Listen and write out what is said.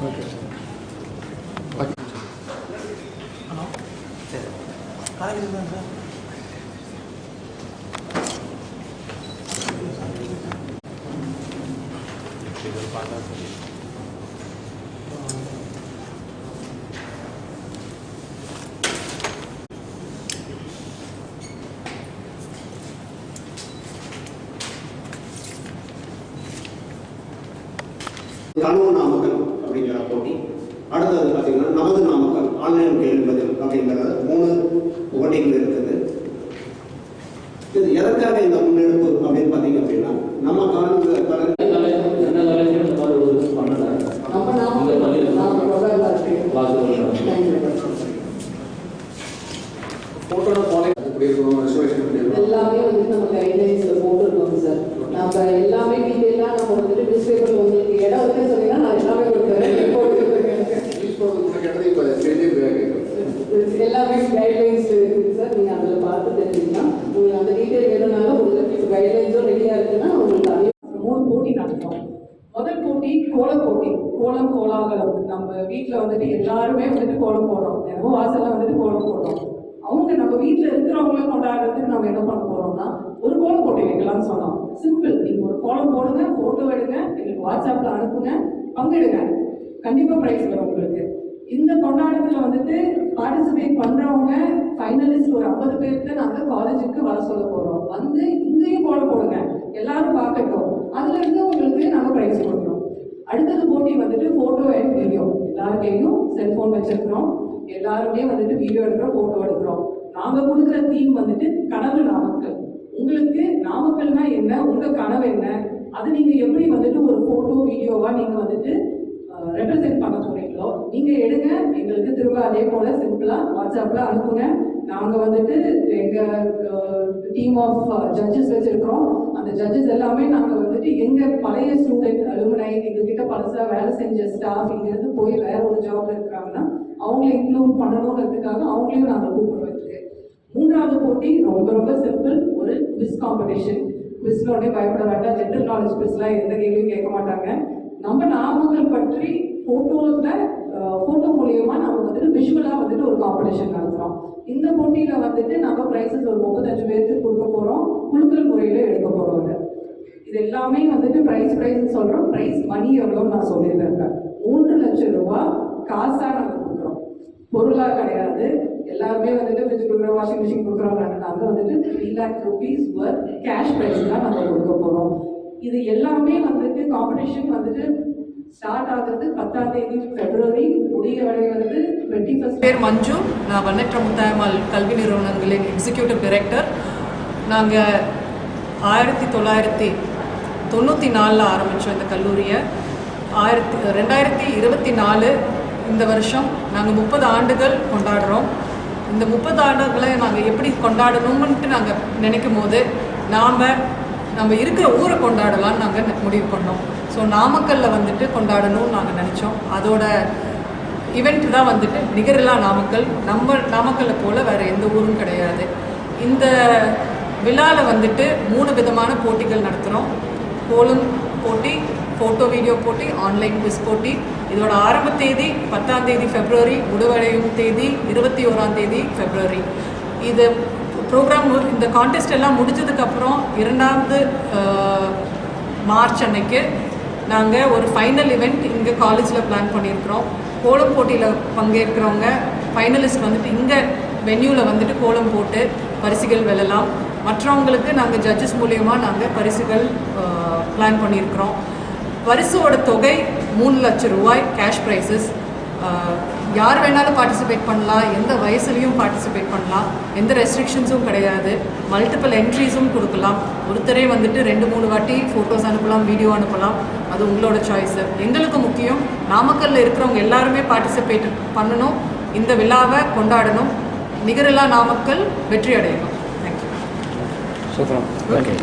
Okay கனவு நாமக்கல் அப்படிங்கிற போட்டி அடுத்தது பார்த்தீங்கன்னா நமது நாமக்கல் ஆன்லைன் கேள்வி பதில் மூணு போட்டிகள் இருக்குது. இது எதற்காக இந்த முன்னெடுப்பு அப்படின்னு பார்த்தீங்க அப்படின்னா நம்ம காலங்க கால என்ன காலேஜ் இந்த மாதிரி ஒரு பண்ணல. நம்ம நாம இந்த பள்ளியில நாம முதல்ல இருக்கு. கிளாஸ் வருஷம் Thank you. ஃபோட்டோட ஃபாலோ எப்படி இருக்கணும் ரிசர்வேஷன் எப்படி இருக்கணும் எல்லாமே வந்து நம்ம கைட்லைன்ஸ்ல போட்டிருக்கோம் சார். நம்ம எல்லாமே டீட்டெயிலாக நம்ம வந்துட்டு நியூஸ் பேப்பர் உங்களுக்கு இடம் வந்து சொன்னீங்கன்னா நான் எல்லாமே கொடுக்குறேன் report கொடுக்குறேன். நியூஸ் பேப்பர் கேட்டது இப்போ ஸ்டேஜே கேட்குறேன் எல்லாமே கைட்லைன்ஸ் இருக்குது சார் நீங்கள் அதில் பார்த்து தெரிஞ்சுக்கலாம் உங்களுக்கு அந்த டீட்டெயில் வேணும்னாலும் உங்களுக்கு இப்போ கைட்லைன்ஸும் ரெடியாக இருக்குன்னா உங்களுக்கு அதே மூணு போட்டி நடத்துறோம் முதல் போட்டி கோலம் போட்டி கோலம் கோலாகலம் நம்ம வீட்டில் வந்துட்டு எல்லாருமே வந்துட்டு கோலம் போடுறோம். தினமும் வாசலில் வந்துட்டு கோலம் போடுறோம். அவங்க நம்ம வீட்டில் இருக்கிறவங்கள கொண்டாடுறதுக்கு நம்ம என்ன பண்ண போகிறோம்னா ஒரு கோலம் போட்டி வைக்கலாம்னு சொன்னோம். சிம்பிள் நீங்கள் ஒரு கோலம் போடுங்க ஃபோட்டோ எடுங்க எங்களுக்கு வாட்ஸ்அப்பில் அனுப்புங்க பங்கெடுங்க. கண்டிப்பாக ப்ரைஸ் வரும் உங்களுக்கு. இந்த கொண்டாடத்தில் வந்துட்டு பார்ட்டிசிபேட் பண்ணுறவங்க ஃபைனலிஸ்ட் ஒரு ஐம்பது பேருக்கு நாங்கள் காலேஜுக்கு வர சொல்ல போகிறோம் வந்து இங்கேயும் கோலம் போடுங்க. எல்லாரும் பார்க்கட்டும். அதுலேருந்து உங்களுக்கு நாங்கள் ப்ரைஸ் கொடுக்குறோம். அடுத்தது போட்டி வந்துட்டு ஃபோட்டோ அண்ட் வீடியோ எல்லார் கையிலும் செல்போன் வச்சிருக்கிறோம். எல்லாருமே வந்துட்டு வீடியோ எடுக்கிறோம் போட்டோ எடுக்கிறோம். நாங்க கொடுக்குற தீம் வந்துட்டு கனவு நாமக்கல். உங்களுக்கு நாமக்கல்னா என்ன? உங்க கனவு என்ன? அது நீங்க எப்படி வந்துட்டு ஒரு போட்டோ வீடியோவா நீங்க வந்துட்டு ரெப்ரசென்ட் பண்ண போறீங்களோ நீங்க எடுங்க. எங்களுக்கு திரும்ப அதே போல சிம்பிளா வாட்ஸ்அப்ல அனுப்புங்க. நாங்க வந்துட்டு எங்க டீம் ஆஃப் ஜட்ஜஸ் வச்சிருக்கிறோம். அந்த ஜட்ஜஸ் எல்லாமே நாங்க வந்துட்டு எங்க பழைய ஸ்டூடெண்ட் அலுமினை எங்ககிட்ட பழசா வேலை செஞ்ச ஸ்டாஃப் இங்க இருந்து போய் வேற ஒரு ஜாப்ல இருக்கிறாங்கன்னா அவங்களை இன்க்ளூட் பண்ணணுங்கிறதுக்காக அவங்களையும் நாங்க கூப்பிடுவோம் இதுக்கு மூன்றாவது போட்டி ரொம்ப ரொம்ப சிம்பிள் ஒரு குவிஸ் காம்படிஷன் குவிஸ்ல உடனே பயப்பட வேண்டாம். ஜென்ரல் நாலேஜ் குவிஸ்லாம் எந்த கேள்வியும் கேட்க மாட்டாங்க. நம்ம நாமங்கள் பற்றி போட்டோல போட்டோ மூலியமா நம்ம வந்துட்டு விஷுவலா வந்துட்டு ஒரு காம்படிஷன் நடத்துறோம். இந்த போட்டியில வந்துட்டு நம்ம பிரைசஸ் ஒரு முப்பத்தஞ்சு பேருக்கு கொடுக்க போறோம். குழுக்கள் முறையில எடுக்க போறோம் இது எல்லாமே வந்துட்டு பிரைஸ் பிரைஸ் சொல்றோம். பிரைஸ் மணி எவ்வளோன்னு நான் சொல்லியிருந்தேன். மூன்று லட்சம் ரூபாய் காசா நாங்க கொடுக்குறோம். பொருளா கிடையாது. எல்லாருமே வந்துட்டு ஃப்ரிட்ஜ் கொடுக்குறோம் வாஷிங் மிஷின் கொடுக்குறோம் நாங்க வந்துட்டு three lakh rupees worth cash prize தான் நம்ம இது எல்லாமே வந்துட்டு காம்படிஷன் வந்துட்டு ஸ்டார்ட் ஆகுறது பத்தாம் தேதி பிப்ரவரி முடிவடைகிறது டுவெண்ட்டி ஃபர்ஸ்ட் பேர் மஞ்சு. நான் வண்ணற்ற முத்தாயம்மாள் கல்வி நிறுவனங்களின் எக்ஸிக்யூட்டிவ் டைரக்டர் நாங்கள் ஆயிரத்தி தொள்ளாயிரத்தி தொண்ணூற்றி நாலில் ஆரம்பித்தோம் இந்த கல்லூரியை. ஆயிரத்தி ரெண்டாயிரத்தி இருபத்தி நாலு இந்த வருஷம் நாங்கள் முப்பது ஆண்டுகள் கொண்டாடுறோம். இந்த முப்பது ஆண்டுகளை நாங்கள் எப்படி கொண்டாடணும்ன்ட்டு நாங்கள் நினைக்கும் போது நாம் நம்ம இருக்கிற ஊரை கொண்டாடலாம்னு நாங்கள் முடிவு பண்ணோம். ஸோ நாமக்கல்லில் வந்துட்டு கொண்டாடணும்னு நாங்கள் நினச்சோம். அதோட ஈவெண்ட் தான் வந்துட்டு நிகரில்லா நாமக்கல். நம்ம நாமக்கல்லை போல் வேறு எந்த ஊரும் கிடையாது. இந்த விழாவில் வந்துட்டு மூணு விதமான போட்டிகள் நடத்துகிறோம் கோலம் போட்டி ஃபோட்டோ வீடியோ போட்டி ஆன்லைன் குவிஸ் போட்டி. இதோட ஆரம்ப தேதி பத்தாம் தேதி ஃபெப்ரவரி முடிவடையும் தேதி இருபத்தி ஓராம் தேதி ஃபெப்ரவரி இது ப்ரோக்ராம் இந்த கான்டெஸ்ட் எல்லாம் முடிஞ்சதுக்கப்புறம் இரண்டாவது மார்ச் அன்னைக்கு நாங்கள் ஒரு ஃபைனல் இவெண்ட் இங்கே காலேஜில் பிளான் பண்ணியிருக்கிறோம். கோலம் போட்டியில் பங்கேற்கிறவங்க ஃபைனலிஸ்ட் வந்துட்டு இங்கே வென்யூவில் வந்துட்டு கோலம் போட்டு பரிசுகள் வெல்லலாம். மற்றவங்களுக்கு நாங்கள் ஜட்ஜஸ் மூலயமா நாங்கள் பரிசுகள் பிளான் பண்ணியிருக்கிறோம். பரிசோட தொகை மூணு லட்சம் ரூபாய் கேஷ் ப்ரைஸஸ் யார் வேணாலும் பார்ட்டிசிபேட் பண்ணலாம். எந்த வயசுலையும் பார்ட்டிசிபேட் பண்ணலாம். எந்த ரெஸ்ட்ரிக்ஷன்ஸும் கிடையாது. மல்டிபிள் என்ட்ரிஸும் கொடுக்கலாம். ஒருத்தரே வந்துட்டு ரெண்டு மூணு வாட்டி ஃபோட்டோஸ் அனுப்பலாம் வீடியோ அனுப்பலாம். அது உங்களோட சாய்ஸு எங்களுக்கு முக்கியம் நாமக்கல்ல இருக்கிறவங்க எல்லாருமே பார்ட்டிசிபேட் பண்ணணும். இந்த விழாவை கொண்டாடணும். நிகரில்லா நாமக்கல் வெற்றி அடையணும் தேங்க்யூ சூப்பரம் ஓகே